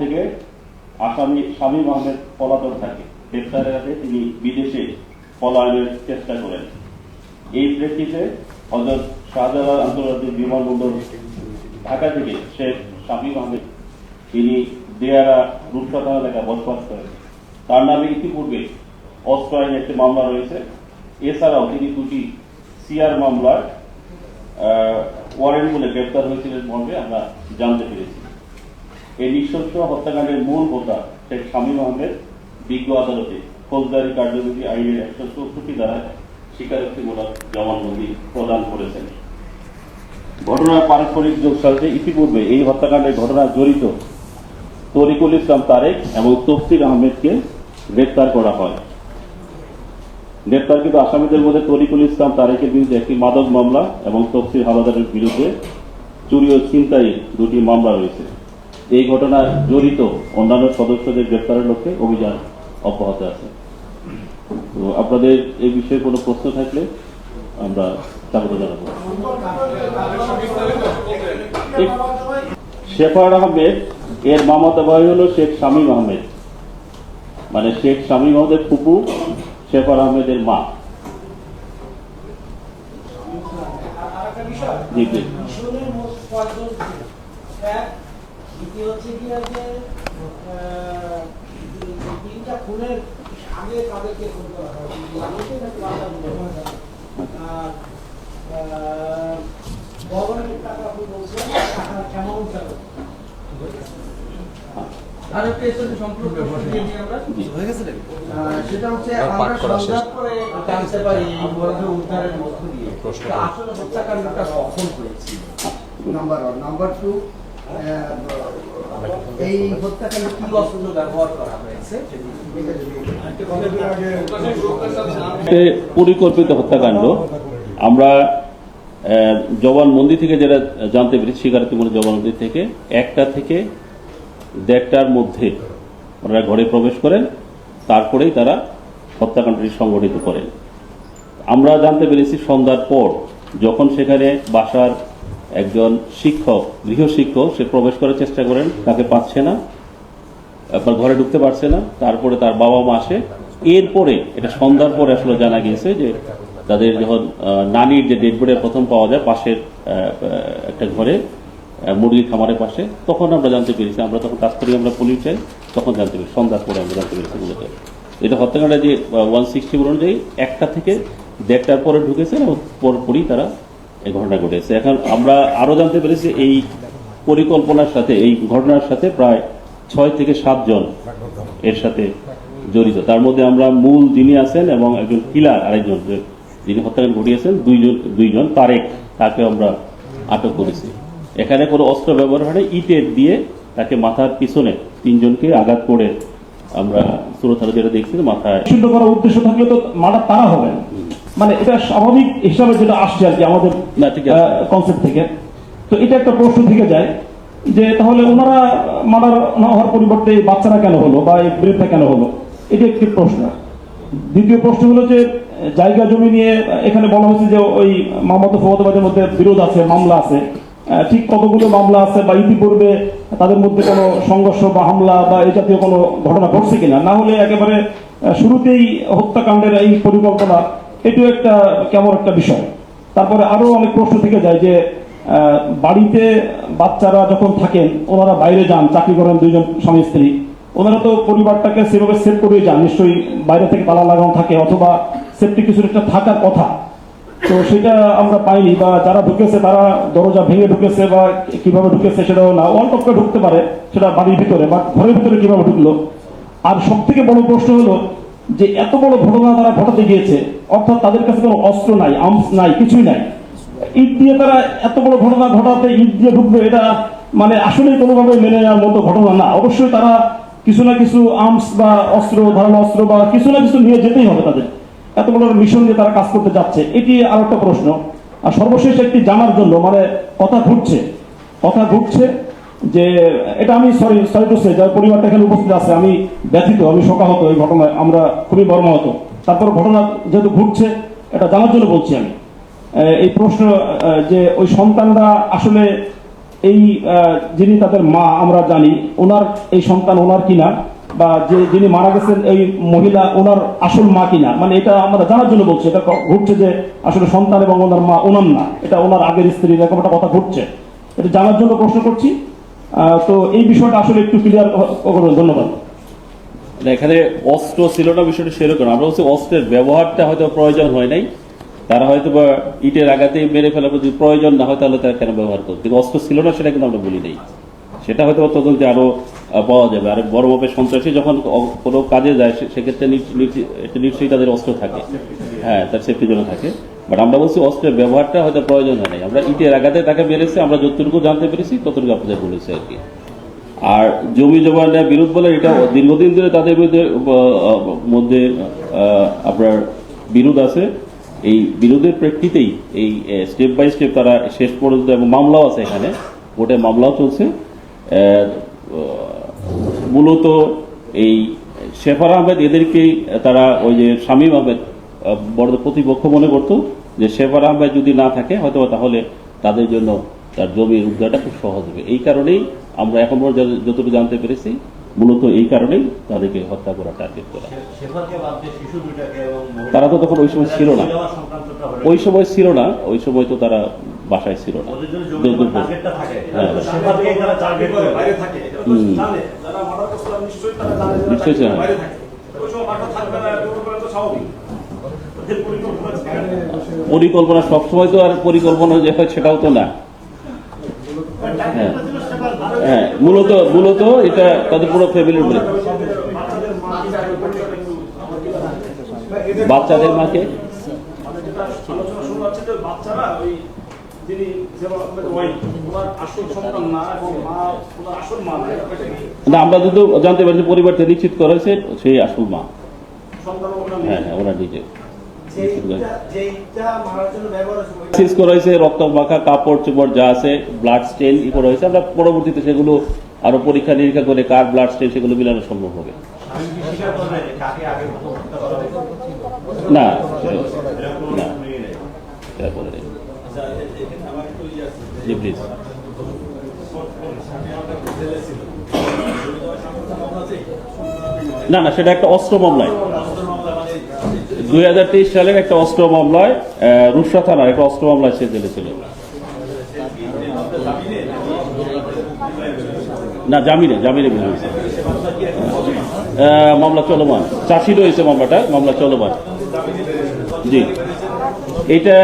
থেকে আসামি শামীম আহমেদ পলাতক থাকে। গ্রেপ্তারের আগে তিনি বিদেশে পলায়নের চেষ্টা করেন। এই প্রেক্ষিতে হজরত শাহজালাল আন্তর্জাতিক বিমানবন্দর ঢাকা থেকে শেখ শামীম আহমেদ, তিনি দেয়ারা রূপসাধা এলাকা বসবাস করেন। তার নামে ইতিপূর্বে অস্ত্র আইনে একটি মামলা রয়েছে। এছাড়াও তিনি দুটি সিআর মামলার ওয়ারেন্ট বলে গ্রেপ্তার হয়েছিলেন মর্মে আমরা জানতে পেরেছি। এই নিঃশস্ত্র হত্যাকাণ্ডের মূল হোতা শেখ শামীম আহমেদ, বিজ্ঞ আদালতে ফৌজদারি কার্যবিধি আইনের একশো চৌষট্টি দ্বারা স্বীকারোক্তিমূলক জবানবন্দি প্রদান করেছেন। ঘটনার পারস্পরিক যোগসাজে ইতিপূর্বে এই হত্যাকাণ্ডের ঘটনা জড়িত তরিকুল ইসলাম তারেক এবং তফসির আহমেদকে গ্রেপ্তার করা হয়। গ্রেপ্তারকৃত আসামিদের মধ্যে তরিকুল ইসলাম তারেকের বিরুদ্ধে একটি মাদক মামলা এবং তফসির হাওলাদারের বিরুদ্ধে চুরি ও ছিনতাই দুটি মামলা রয়েছে। এই ঘটনায় জড়িত অন্যান্য সদস্যদের গ্রেপ্তারের লক্ষ্যে অভিযান অব্যাহত আছে। তো আপনাদের এই বিষয়ে কোনো প্রশ্ন থাকলে আমরা স্বাগত জানাব। শেফার আহমেদ, এর মামাতো ভাই হলো শেখ শামীম আহমেদ। মানে শেখ শামীম আহমেদের ফুপু, শেফার আহমেদের মা। জি জি মিশনের মোট কয়জন ছিল? এক, দ্বিতীয় হচ্ছে কি যে তিনটা খুনের আগে তাদেরকে খুন করা হয়? আর আহ, গভর্নমেন্টের টাকা আপনি বলছেন টাকার অ্যামাউন্ট সেটা হচ্ছে আমরা করা করে জানতে পারি উদ্ধারের মধ্য দিয়ে। আসলে হত্যাকাণ্ডটা কখন হয়েছিল? নাম্বার ওয়ান নাম্বার টু এই হত্যাকাণ্ডে কি অস্ত্র ব্যবহার করা হয়েছে? পরিকল্পিত হত্যাকাণ্ড। আমরা জবানবন্দি থেকে যেটা জানতে পেরেছি স্বীকারোক্তিমূলক জবানবন্দি থেকে একটা থেকে দেড়টার মধ্যে ওনারা ঘরে প্রবেশ করেন তারপরেই তারা হত্যাকাণ্ডটি সংগঠিত করেন। আমরা জানতে পেরেছি সন্ধ্যার পর যখন সেখানে বাসার একজন শিক্ষক গৃহশিক্ষক সে প্রবেশ করার চেষ্টা করেন, তাকে পাচ্ছে না আপনার ঘরে ঢুকতে পারছে না, তারপরে তার বাবা মা আসে। এরপরে, এটা সন্ধ্যার পরে আসলে জানা গিয়েছে যে তাদের যখন নানির যে ডেড বডি প্রথম পাওয়া যায় পাশের একটা ঘরে মুরগির খামারের পাশে, তখন আমরা জানতে পেরেছি, আমরা তখন কাজ করি, আমরা পুলিশ চাই তখন জানতে পেরেছি, সন্ধ্যার পরে আমরা জানতে পেরেছি মূলত। এটা হত্যাকাণ্ডে যে ওয়ান সিক্সটি অনুযায়ী একটা থেকে দেড়টার পরে ঢুকেছে, এবং পরপরই তারা এই ঘটনা ঘটেছে। এখন আমরা আরও জানতে পেরেছি এই পরিকল্পনার সাথে, এই ঘটনার সাথে প্রায় ছয় থেকে সাতজন এর সাথে জড়িত। তার মধ্যে আমরা মূল যিনি আছেন এবং একজন কিলার আরেকজন যিনি হত্যাকাণ্ড ঘটিয়েছেন, দুইজন দুইজন তারেক, তাকে আমরা আটক করেছি। এখানে কোনো অস্ত্র ব্যবহার হয় ইটের দিয়ে তাকে মাথার পিছনে তিনজনকে আঘাত করে আমরা সুরতারা যেটা দেখছি, মাথায় করার উদ্দেশ্য থাকলে তো মাথা তারা হবে। মানে এটা স্বাভাবিক হিসাবে যেটা আসছে আর কি আমাদের কনসেপ্ট থেকে। তো এটা একটা প্রশ্ন থেকে যায় যে তাহলে ওনারা মার্ডার না হওয়ার পরিবর্তে বাচ্চারা কেন হলো বা এই বৃদ্ধা কেন হলো? এটা একটি প্রশ্ন। দ্বিতীয় প্রশ্ন হলো যে জায়গা জমি নিয়ে এখানে বলা হয়েছে যে ওই মামাতো ফৌজদাবাদের মধ্যে বিরোধ আছে মামলা আছে। ঠিক কতগুলো মামলা আছে বা ইতিপূর্বে তাদের মধ্যে কোনো সংঘর্ষ বা হামলা বা এই জাতীয় কোনো ঘটনা ঘটছে কিনা? না হলে একেবারে শুরুতেই হত্যাকাণ্ডের এই পরিকল্পনা এটিও একটা কেমন একটা বিষয়। তারপরে আরও অনেক প্রশ্ন থেকে যায় যে বাড়িতে বাচ্চারা যখন থাকেন, ওনারা বাইরে যান, চাকরি করেন দুইজন স্বামী স্ত্রী, ওনারা তো পরিবারটাকে সেভাবে সেভ করে যান, নিশ্চয়ই বাইরে থেকে তালা লাগানো থাকে অথবা সেফটি কিছু একটা থাকার কথা। তো সেটা আমরা পাইনি বা যারা ঢুকেছে তারা দরজা ভেঙে ঢুকেছে বা কীভাবে ঢুকেছে সেটাও না ওয়াল টপকে ঢুকতে পারে সেটা বাড়ির ভিতরে বা ঘরের ভিতরে কীভাবে ঢুকলো। আর সব থেকে বড় প্রশ্ন হলো যে এত বড় ঘটনা তারা ঘটাতে গিয়েছে, অর্থাৎ তাদের কাছে কোনো অস্ত্র নাই, আর্মস নাই, কিছুই নাই। ঈদ দিয়ে তারা এত বড় ঘটনা ঘটাতে ঈদ দিয়ে ঢুকবে এটা মানে আসলে কোনোভাবে মেনে নেওয়ার মতো ঘটনা না। অবশ্যই তারা কিছু না কিছু আর্মস বা অস্ত্র, ধারালো অস্ত্র বা কিছু না কিছু নিয়ে যেতেই হবে তাদের। এত বড় মিশন দিয়ে তারা কাজ করতে যাচ্ছে। এটি আর একটা প্রশ্ন। আর সর্বশেষ একটি জানার জন্য মানে কথা ঘুরছে কথা ঘুরছে। যে, এটা আমি সরি সরি সে যার পরিবারটা এখানে উপস্থিত আছে, আমি ব্যথিত, আমি শোকাহত এই ঘটনায়। আমরা খুবই মর্মাহত। তারপর ঘটনা যেহেতু ঘুরছে এটা জানার জন্য বলছি আমি। এই প্রশ্ন যে ওই সন্তানরা আসলে এই যিনি তাদের মা, আমরা জানি, ওনার এই সন্তান ওনার কিনা? বা যে, যিনি মারা গেছেন, এই মহিলা ওনার আসল মা কিনা? মানে এটা আমরা জানার জন্য বলছি। এটা ঘটছে যে আসলে সন্তান এবং ওনার মা ওনার না। এটা ওনার আগের স্ত্রী এরকম একটা কথা ঘটছে। এটা জানার জন্য প্রশ্ন করছি। তো এই বিষয়টা আসলে একটু ক্লিয়ার করবেন ধন্যবাদ। না, এখানে অস্ত্র ছিল না বিষয়টা সেরকম আমরা বলছি অস্ত্রের ব্যবহারটা হয়তো প্রয়োজন হয় নাই। তারা হয়তো বা ইটের আঘাতে মেরে ফেলার যদি প্রয়োজন না হয় তাহলে তারা কেন ব্যবহার করতো কিন্তু অস্ত্র ছিল না সেটা কিন্তু আমরা বলি নাই। সেটা হয়তো তদন্তে আরও পাওয়া যাবে। আর বড় মাপের সন্ত্রাসী যখন কোনো কাজে যায় সেক্ষেত্রে নিশ্চ- নিশ্চ- নিশ্চয়ই তাদের অস্ত্র থাকে। হ্যাঁ তার সেফটির জন্য থাকে। বাট আমরা বলছি অস্ত্রের ব্যবহারটা হয়তো প্রয়োজন হয় নাই। আমরা ইটের আঘাতে তাকে মেরেছে আমরা যতটুকু জানতে পেরেছি ততটুকু আপনাদের বলেছি আর কি। আর জমি জমার বিরোধ বলে এটা দীর্ঘদিন ধরে তাদের বিরুদ্ধে মধ্যে আপনার বিরোধ আছে। এই বিরোধের প্রেক্ষিতেই এই স্টেপ বাই স্টেপ তারা শেষ পর্যন্ত এবং মামলাও আছে এখানে। কোর্টে মামলাও চলছে। মূলত এই শেফার আহমেদ এদেরকেই তারা ওই যে শামীম আহমেদ আহ, বড় প্রতিপক্ষ মনে করতো যে শেফার আহমেদ যদি না থাকে হয়তো তাহলে তাদের জন্য তার জমির উদ্ধারটা খুব সহজ হবে। এই কারণেই আমরা এখন পর্যন্ত যতটুকু জানতে পেরেছি মূলত এই কারণেই তাদেরকে হত্যা করা। টার্গেট করা তারা তো তখন ওই সময় ছিল না। ওই সময় ছিল না ওই সময় তো তারা বাসায় ছিল না। হ্যাঁ। নিশ্চয়ই পরিকল্পনা, সবসময় তো আর পরিকল্পনা যে হয় সেটাও তো না। হ্যাঁ হ্যাঁ মূলত মূলত এটা তাদের পুরো ফ্যামিলির উপরে বাচ্চাদের মাকে? না, আমরা যদি জানতে পারি পরিবারটা নিশ্চিত করেছে, সেই আসল মা। হ্যাঁ হ্যাঁ ওরা নিজে। সিজ করা হয়েছে রক্ত মাখা কাপড় চোপড় যা আছে ব্লাড স্টেন ই করা হয়েছে। আমরা পরবর্তীতে সেগুলো আরও পরীক্ষা নিরীক্ষা করে কার ব্লাড স্টেন সেগুলো মিলানো সম্ভব হবে? না। বলে। জি প্লিজ না না, সেটা একটা অস্ত্র মামলায়। দুই হাজার তেইশ সালের একটা অস্ত্র মামলায় রূপসা থানার একটা অস্ত্র মামলায় সে জেলে ছিল। না, জামিনে জামিনে বের হয়েছে মামলা চলমান। চাষি রয়েছে মামলাটা মামলা চলমান। জি। এটা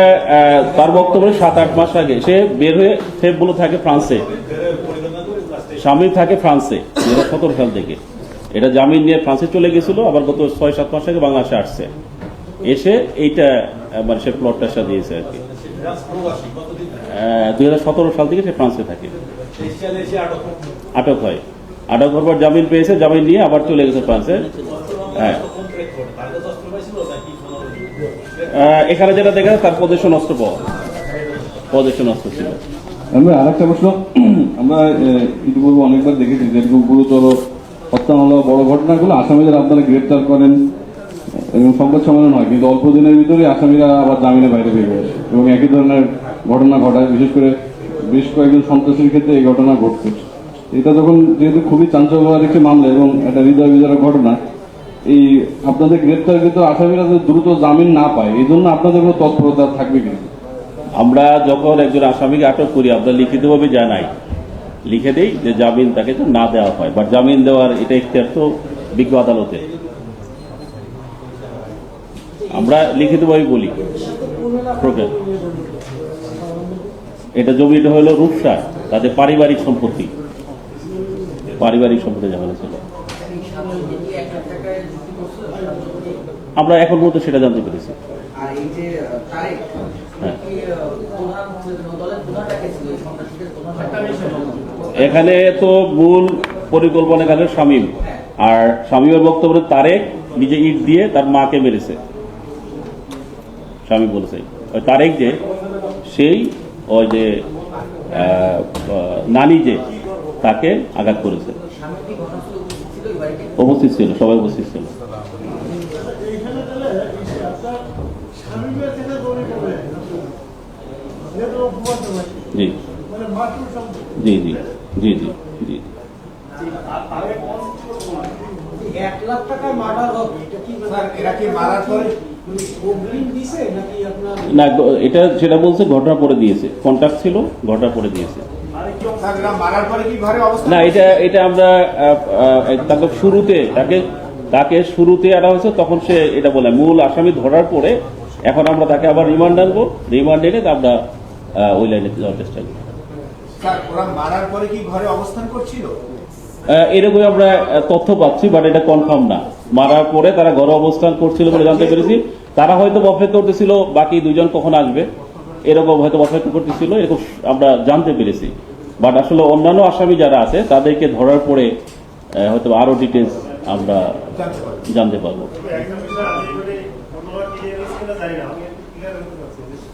তার বক্তব্য সাত আট মাস আগে সে বের হয়ে সে বলে থাকে ফ্রান্সে। স্বামী থাকে ফ্রান্সে দু হাজার সতেরো সাল থেকে এটা জামিন নিয়ে ফ্রান্সে চলে গেছিল, আবার গত ছয় সাত মাস আগে বাংলাদেশে আসছে। এসে এইটা মানে সে প্লটটা দিয়েছে আর কি। দুই হাজার সতেরো সাল থেকে সে ফ্রান্সে থাকে। আটক হয়। আটক হওয়ার পর জামিন পেয়েছে, জামিন নিয়ে আবার চলে গেছে ফ্রান্সে। হ্যাঁ। এখানে যেটা দেখা তার প্রদর্শন অস্ত্র পাওয়া। অস্ত্র ছিল। আমরা আরেকটা প্রশ্ন। আমরা ইতিপূর্বে অনেকবার দেখেছি যেরকম গুরুতর হত্যা বড় ঘটনাগুলো আসামিদের আপনারা গ্রেপ্তার করেন, এবং সংবাদ সম্মেলন হয়, কিন্তু অল্প দিনের ভিতরে আসামিরা আবার জামিনে বাইরে বেরিয়ে আসে। এবং একই ধরনের ঘটনা ঘটায়, বিশেষ করে বেশ কয়েকজন সন্ত্রাসীর ক্ষেত্রে এই ঘটনা ঘটছে। এটা যখন যেহেতু খুবই চাঞ্চল্যকর একটি মামলা এবং একটা হৃদয় বিদারক ঘটনা, এই আপনাদের গ্রেপ্তারকৃত আসামিরা দ্রুত জামিন না পায়, এই জন্য আপনাদের কোনো তৎপরতা থাকবে কি? আমরা যখন একজন আসামিকে আটক করি, আমরা লিখিতভাবে জানাই, লিখে দেই যে জামিন তাকে যেন না দেওয়া হয়। বা জামিন দেওয়ার এটা ইখতিয়ার তো বিজ্ঞ আদালতে। আমরা লিখিতভাবে বলি। এটা জমিটা হলো রূপসা, তাদের পারিবারিক সম্পত্তি। পারিবারিক সম্পত্তি ঝামেলা ছিল আমরা এখন মতো সেটা জানতে পেরেছি। এখানে তো মূল পরিকল্পনাকারী শামীম। আর শামীমের বক্তব্য তারেক নিজে ইট দিয়ে তার মাকে মেরেছে। স্বামী বলেছে, ওই তারেক যে, সেই ওই যে নানি যে, তাকে আঘাত করেছে। উপস্থিত ছিল, সবাই উপস্থিত ছিল এইখানে তাহলে আপনার স্বামীর থেকে দৌড়ে পড়বে যেহেতু ও ঘুমাতে পারে জি মানে মারপিট সম্ভব জি জি জি জি জি এক লাখ টাকায় মার্ডার হবে এটা কি স্যার এটা কি মারার পরে অগ্রিম দিছে নাকি আপনার না এটা সেটা বলছে ঘটনা পরে দিয়েছে। কন্ট্যাক্ট ছিল ঘটনা পরে দিয়েছে। স্যার এরা মারার পরে কি ঘরে অবস্থা না এটা এটা আমরা তাকে শুরুতে তাকে তাকে শুরুতে আনা হয়েছে তখন সে এটা বলে মূল আসামি ধরার পরে এখন আমরা তাকে আবার রিমান্ড আনব। রিমান্ড এনে আমরা ওই লাইনে যাওয়ার চেষ্টা করি। ওরা মারার পরে কি ঘরে অবস্থান করছিল? এরকম আমরা তথ্য পাচ্ছি বাট এটা কনফার্ম না। মারার পরে তারা ঘরে অবস্থান করছিল বলে জানতে পেরেছি। তারা হয়তো অপেক্ষা করতেছিল বাকি দুজন কখন আসবে? এরকম হয়তো অপেক্ষা করতেছিল এরকম আমরা জানতে পেরেছি। বাট আসলে অন্যান্য আসামি যারা আছে তাদেরকে ধরার পরে আহ, হয়তো আরও ডিটেলস আমরা জানতে পারব।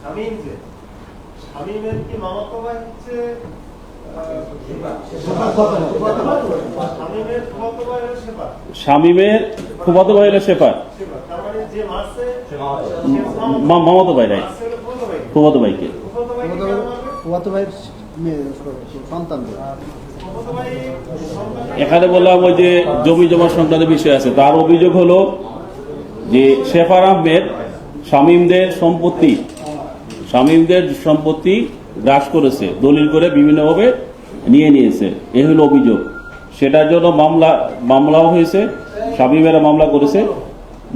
আমি মামাতো ভাই হচ্ছে শামীমের ফুফাতো ভাই হলো শেফার মানে মামাতো ভাই। রাইট। ফুফাতো ভাইকে। এখানে বললাম ওই যে জমি জমা সংক্রান্ত বিষয় আছে। তার অভিযোগ হলো যে শেফার আহমেদ শামীমদের সম্পত্তি শামীমদের সম্পত্তি গ্রাস করেছে দলিল করে বিভিন্নভাবে নিয়ে নিয়েছে। এ হলো অভিযোগ। সেটার জন্য মামলা মামলাও হয়েছে শামীমেরা মামলা করেছে।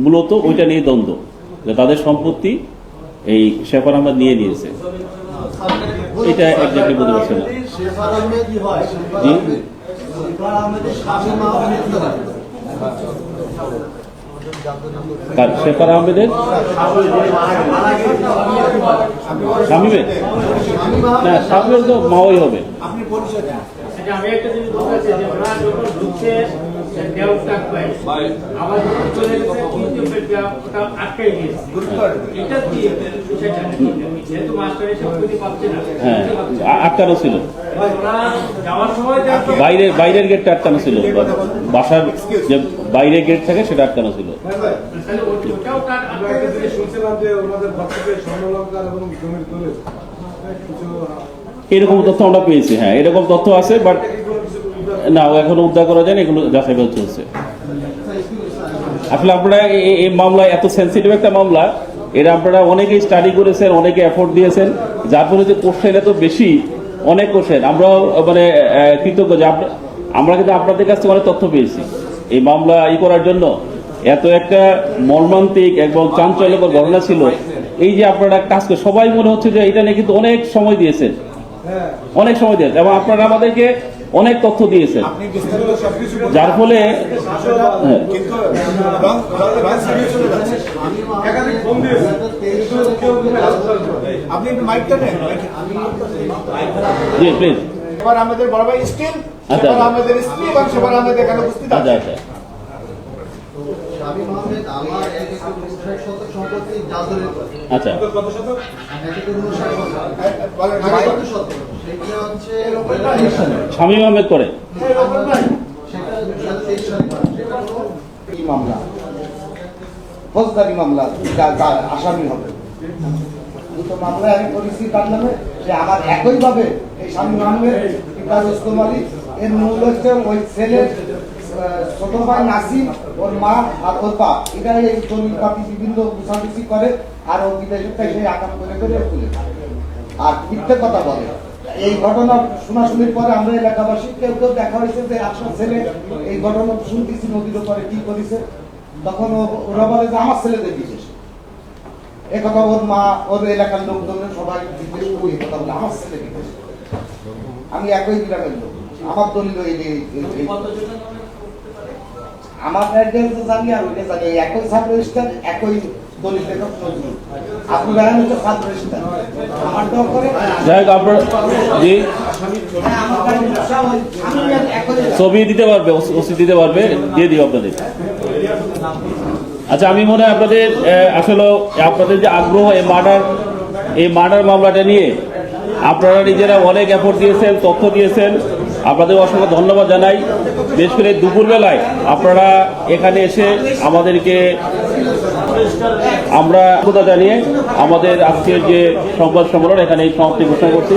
মূলত ওইটা নিয়ে দ্বন্দ্ব যে তাদের সম্পত্তি এই শেফার আহমেদ নিয়ে নিয়েছে। এটা একজাক্টলি বলতে পারছি না। জি? কার শেফার আহমেদের? শামীমের? স্বামী না শামীমের তো মাওই হবে। আচ্ছা, আমি একটা জিনিস বলতে চাই যে ওরা যখন ঢুকছে দেওয়ার টাক পাই আবার চলে গেছে ওটা আটকাই গিয়েছে। এটা কি? হ্যাঁ আটকানো ছিল। একটা- বাইরের বাইরের গেটটা আটকানো ছিল বাসার যে বাইরের গেট থাকে সেটা আটকানো ছিল। তাহলে ওটা- ওটাও তার আটকাই গেছে শুনছিলাম যে ওনাদের বাচ্চাকে স্বর্ণলঙ্কার এবং জমির দলে কিছু এরকম তথ্য আমরা পেয়েছি হ্যাঁ এরকম তথ্য আছে বাট না ও এখনও উদ্ধার করা যায়নি এগুলো যাচাই বাছাই চলছে। আসলে আপনারা এ- এ- এই মামলা এত সেন্সিটিভ একটা মামলা এরা আপনারা অনেকেই স্টাডি করেছেন অনেকে এফোর্ট দিয়েছেন। যার ফলে যে কোশ্চেন এত বেশি অনেক কোশ্চেন আমরাও মানে কৃতজ্ঞ যে আমরা কিন্তু আপনাদের কাছ থেকে অনেক তথ্য পেয়েছি। এই মামলা ই করার জন্য। এত একটা মর্মান্তিক এবং চাঞ্চল্যকর ঘটনা ছিল। এই যে আপনারা কাজ করে সবাই মনে হচ্ছে যে এটা নিয়ে কিন্তু অনেক সময় দিয়েছেন। অনেক সময় দিয়েছেন এবং আপনারা আমাদেরকে অনেক তথ্য দিয়েছেন। যার ফলে হ্যাঁ আপনি মাইকটা নেন জি প্লিজ এবার আমাদের বড় ভাই স্টিল আচ্ছা, আচ্ছা। আমাদের স্ত্রী এবং সেবার আমাদের এখানে উপস্থিত আছে। আচ্ছা স্বামী আহমেদ আমার এক একর শতক সম্পত্তি জাজরের আচ্ছা। কত শতক? সেটা হচ্ছে শামীম আহমেদ করে। সেটা। সেটা এই মামলা। ফৌজদারি মামলা আসামি হবে। দুটো মামলা আমি করেছি তার নামে আমার একইভাবে এই স্বামী এর মূল হচ্ছে ওই ছেলের ছোট ভাই নাসিম, ওর মা আর ওর বাপ। এটা এই দলিল পাতি বিভিন্ন বুঝাবুঝি করে আর ও বিদেশে সেই আকাম করে করে তুলে। আর মিথ্যে কথা বলে। এই ঘটনা শোনাশুনির পরে আমরা এলাকাবাসী কেউ কেউ দেখা হয়েছে যে আপনার ছেলে এই ঘটনা শুনতেছি নদীর উপরে কি করেছে। তখন ওরা বলে যে আমার ছেলেদের বিশেষ। এ কথা ওর মা ওর এলাকার লোকজনের সবাই জিজ্ঞেস করি কথা বলে আমার ছেলে আমি একই গ্রামের লোক। আমার দলিল আমার তো জানি আর ওইটা জানি একই স্থান একই জি। হ্যাঁ, ছবি দিতে পারবে ওসি দিতে পারবে দিয়ে দিও আপনাদের। আচ্ছা আমি মনে হয় আপনাদের আসলে আপনাদের যে আগ্রহ এই মার্ডার এই মার্ডার মামলাটা নিয়ে আপনারা নিজেরা অনেক এফোর্ট দিয়েছেন তথ্য দিয়েছেন। আপনাদের অসংখ্য ধন্যবাদ জানাই। বিশেষ করে দুপুরবেলায় আপনারা এখানে এসে আমাদেরকে আমরা কথা জানিয়ে আমাদের আজকের যে সংবাদ সম্মেলন এখানে এই সমাপ্তি ঘোষণা করছি।